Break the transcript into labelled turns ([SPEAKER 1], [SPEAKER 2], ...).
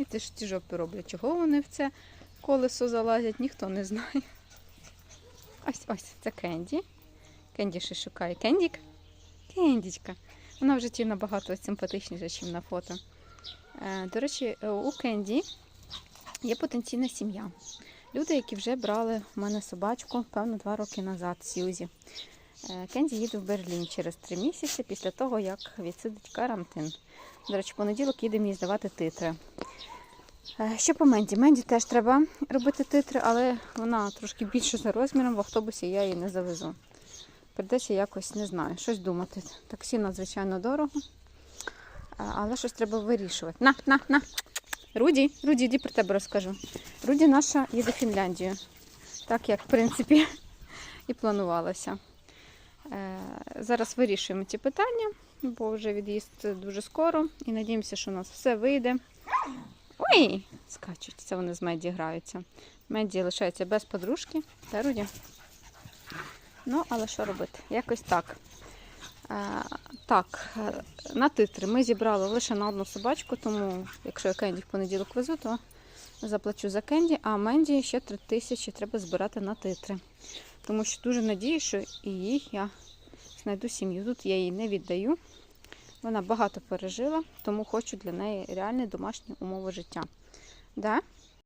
[SPEAKER 1] І ті ж ті жопи роблять. Чого вони в це колесо залазять, ніхто не знає. Ось ось, це Кенді. Кенді ще шукає. Кендік? Кендічка. Вона в житті набагато симпатичніша, ніж на фото. Е, До речі, е, у Кенді є потенційна сім'я. Люди, які вже брали в мене собачку, певно, два роки назад, Сьюзі. Е, Кенді їде в Берлін через три місяці після того, як відсидить карантин. До речі, понеділок їде мені здавати титри. Е, Що по Менді? Менді теж треба робити титри, але вона трошки більше за розміром, в автобусі я її не завезу. Придеться якось, не знаю, щось думати. Таксі надзвичайно дорого, Е, але щось треба вирішувати. На, на, на. Руді, Руді, іди про тебе розкажу. Руді наша їде в Фінляндію. Так як, в принципі, і планувалося. Е, Зараз вирішуємо ці питання, бо вже від'їзд дуже скоро. І надіємося, що у нас все вийде. Ой! Скачуть, це вони з Меді граються. Меді лишається без подружки. Та Руді? Ну, але що робити? Якось так. Е, так, е, на титри ми зібрали лише на одну собачку, тому якщо я Кенді в понеділок везу, то заплачу за Кенді, а Менді ще 3 тисячі треба збирати на титри. Тому що дуже надію, що і їй я знайду сім'ю. Тут я її не віддаю. Вона багато пережила, тому хочу для неї реальні домашні умови життя. Да?